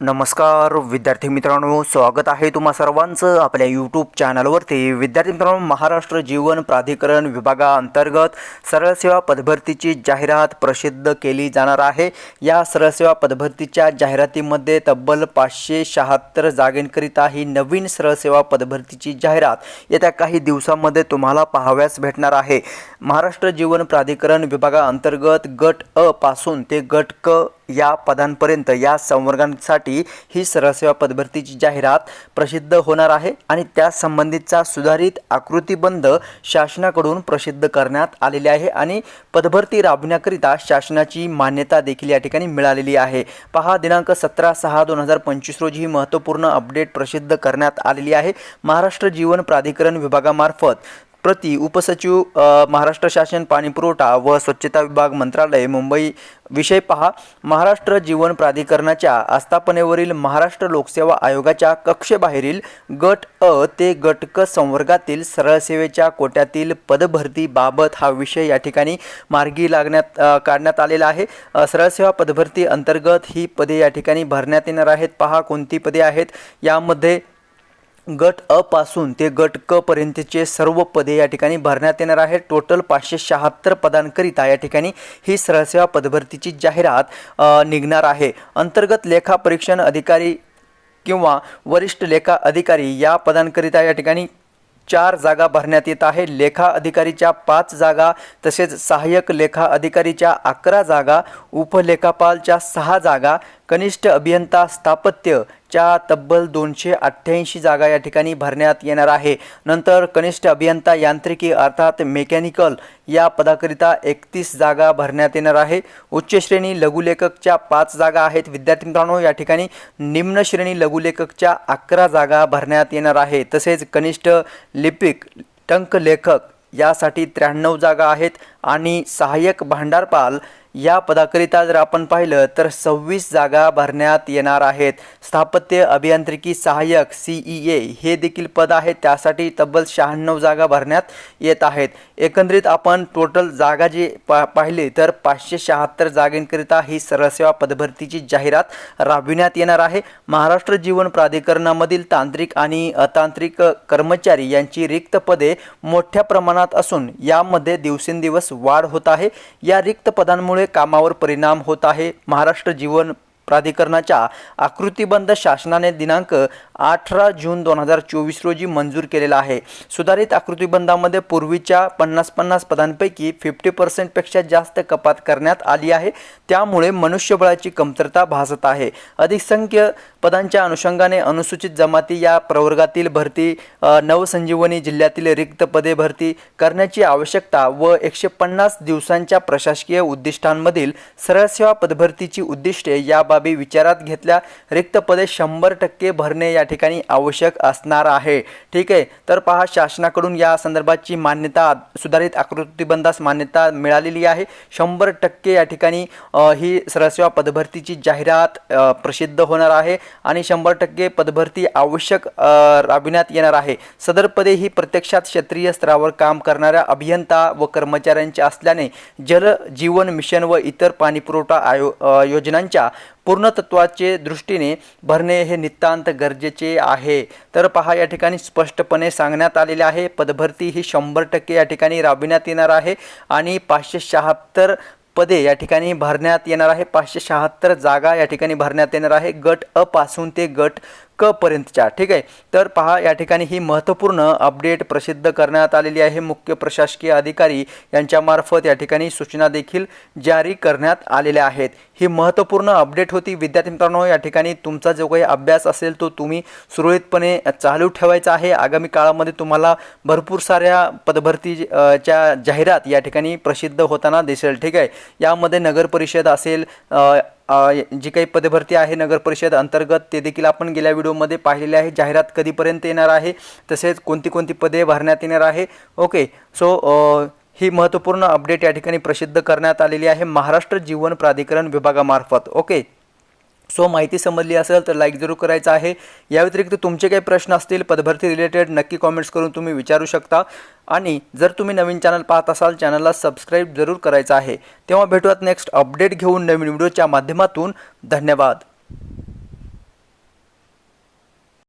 नमस्कार विद्यार्थी मित्रांनो स्वागत आहे तुम्हा सर्वांचं आपल्या यूट्यूब चॅनलवरती विद्यार्थी मित्रांनो महाराष्ट्र जीवन प्राधिकरण विभागाअंतर्गत सरळ सेवा पदभरतीची जाहिरात प्रसिद्ध केली जाणार आहे. या सरळसेवा पदभरतीच्या जाहिरातीमध्ये तब्बल पाचशे शहात्तर जागेंकरिता ही नवीन सरळसेवा पदभरतीची जाहिरात येत्या काही दिवसांमध्ये तुम्हाला पाहाव्यास भेटणार आहे. महाराष्ट्र जीवन प्राधिकरण विभागाअंतर्गत गट अ पासून ते गट क या पदांपर्यंत या संवर्गांसाठी ही सरळसेवा पदभरतीची जाहिरात प्रसिद्ध होणार आहे आणि त्या संबंधितचा सुधारित आकृतीबंध शासनाकडून प्रसिद्ध करण्यात आलेले आहे आणि पदभरती राबवण्याकरिता शासनाची मान्यता देखील या ठिकाणी मिळालेली आहे. पहा दिनांक सतरा सहा दोन हजार पंचवीस रोजी ही महत्त्वपूर्ण अपडेट प्रसिद्ध करण्यात आलेली आहे. महाराष्ट्र जीवन प्राधिकरण विभागामार्फत प्रति उपसचिव महाराष्ट्र शासन पाणीपुरवठा व स्वच्छता विभाग मंत्रालय मुंबई. विषय पहा. महाराष्ट्र जीवन प्राधिकरणाच्या आस्थापनेवरील महाराष्ट्र लोकसेवा आयोगाच्या कक्षेबाहेरील गट अ ते गट क संवर्गातील सरळ सेवेच्या कोट्यातील पदभरतीबाबत हा विषय या ठिकाणी मार्गी लागण्यात काढण्यात आलेला आहे. सरळसेवा सरळ सेवा पदभरती अंतर्गत ही पदे या ठिकाणी भरण्यात येणार आहेत. पहा कोणती पदे आहेत. यामध्ये गट अ पासून ते गट क पर्यंतचे सर्व पदे या ठिकाणी भरण्यात येणार आहे. टोटल पाचशे शहात्तर पदांकरिता या ठिकाणी ही सरळसेवा पदभरतीची जाहिरात निघणार आहे. अंतर्गत लेखा परीक्षण अधिकारी किंवा वरिष्ठ लेखा अधिकारी या पदांकरिता या ठिकाणी चार जागा भरण्यात येत आहे. लेखा अधिकारीच्या पाच जागा तसेच सहाय्यक लेखा अधिकारीच्या अकरा जागा उपलेखापालच्या सहा जागा कनिष्ठ अभियंता स्थापत्य च्या तब्बल दोनशे अठ्ठ्याऐंशी जागा या ठिकाणी भरण्यात येणार आहे. नंतर कनिष्ठ अभियंता यांत्रिकी अर्थात मेकॅनिकल या पदाकरिता एकतीस जागा भरण्यात येणार आहे. उच्च श्रेणी लघुलेखकच्या पाच जागा आहेत. विद्यार्थी मित्रांनो या ठिकाणी निम्न श्रेणी लघुलेखकच्या अकरा जागा भरण्यात येणार आहे. तसेच कनिष्ठ लिपिक टंकलेखक यासाठी त्र्याण्णव जागा आहेत. आणि सहाय्यक भांडारपाल या पदाकरिता जर आपण पाहिलं तर सव्वीस जागा भरण्यात येणार आहेत. स्थापत्य अभियांत्रिकी सहाय्यक सी ई ए हे देखील पद आहे. त्यासाठी तब्बल शहाण्णव जागा भरण्यात येत आहेत. एकंदरीत आपण टोटल जागा जी पा पाहिली तर पाचशे शहात्तर जागेंकरिता ही सरळसेवा पदभरतीची जाहिरात राबविण्यात येणार आहे. महाराष्ट्र जीवन प्राधिकरणामधील तांत्रिक आणि अतांत्रिक कर्मचारी यांची रिक्त पदे मोठ्या प्रमाणात असून यामध्ये दिवसेंदिवस वाढ होत आहे. या रिक्त पदांमुळे कामावर परिणाम होत आहे. महाराष्ट्र जीवन प्राधिकरणाच्या आकृतीबंध शासनाने दिनांक अठरा जून दोन हजार चोवीस रोजी मंजूर केलेला आहे. सुधारित आकृतीबंधामध्ये पूर्वीच्या पन्नास पन्नास पदांपैकी फिफ्टी पर्सेंटपेक्षा जास्त कपात करण्यात आली आहे. त्यामुळे मनुष्यबळाची कमतरता भासत आहे. अधिकसंख्य पदांच्या अनुषंगाने अनुसूचित जमाती या प्रवर्गातील भरती नवसंजीवनी जिल्ह्यातील रिक्त पदे भरती करण्याची आवश्यकता व एकशे पन्नास दिवसांच्या प्रशासकीय उद्दिष्टांमधील सरळ सेवा पदभरतीची उद्दिष्टे या बाबी विचारात घेतल्या रिक्त पदे शंभर टक्के भरणे या ठिकाणी आवश्यक असणार आहे. ठीक आहे तर पहा शासनाकडून या संदर्भाची मान्यता सुधारित आकृतीबंधास मान्यता मिळालेली आहे. शंभर टक्के या ठिकाणी ही सरसेवा पदभरतीची जाहिरात प्रसिद्ध होणार आहे आणि शंभर टक्के पदभरती आवश्यक राबविण्यात येणार आहे. सदर पदे ही प्रत्यक्षात क्षेत्रीय स्तरावर काम करणाऱ्या अभियंता व कर्मचाऱ्यांची असल्याने जल जीवन मिशन व इतर पाणीपुरवठा आयो योजनांच्या पूर्णतत्वाचे दृष्टीने भरणे हे नितांत गरजेचे आहे. तर पहा या ठिकाणी स्पष्टपणे सांगण्यात आलेले आहे पदभरती ही शंभर टक्के या ठिकाणी राबविण्यात येणार आहे आणि पाचशे शहात्तर पदे या ठिकाणी भरण्यात येणार आहे. पाचशे शहात्तर जागा या ठिकाणी भरण्यात येणार आहे. गट अ पासून ते गट क पर्यंतच्या ठीक आहे? तर पहा या ठिकाणी ही महत्त्वपूर्ण अपडेट प्रसिद्ध करण्यात आलेली आहे. मुख्य प्रशासकीय अधिकारी यांच्यामार्फत या ठिकाणी सूचना देखील जारी करण्यात आलेल्या आहेत. ही महत्त्वपूर्ण अपडेट होती. विद्यार्थी मित्रांनो या ठिकाणी तुमचा जो काही अभ्यास असेल तो तुम्ही सुरळीतपणे चालू ठेवायचा आहे. आगामी काळामध्ये तुम्हाला भरपूर साऱ्या पदभरती च्या जाहिरात या ठिकाणी प्रसिद्ध होताना दिसेल. ठीक आहे? यामध्ये नगर परिषद असेल जी काही पदभरती आहे नगर परिषद अंतर्गत ते देखील आपण गेल्या व्हिडिओमध्ये पाहिलेले आहे. जाहिरात कधीपर्यंत येणार आहे तसेच कोणती कोणती पदे भरण्यात येणार आहे. ओके सो ही महत्त्वपूर्ण अपडेट या ठिकाणी प्रसिद्ध करण्यात आलेली आहे. महाराष्ट्र जीवन प्राधिकरण विभागामार्फत. ओके सो माहिती समजली असेल तर लाईक जरूर करायचं आहे. या व्यतिरिक्त तुमचे काही प्रश्न असतील पदभरती रिलेटेड नक्की कॉमेंट्स करून तुम्ही विचारू शकता. आणि जर तुम्ही नवीन चॅनल पाहत असाल चॅनलला सबस्क्राईब जरूर करायचं आहे. तेव्हा भेटूयात नेक्स्ट अपडेट घेऊन नवीन व्हिडिओच्या माध्यमातून. धन्यवाद.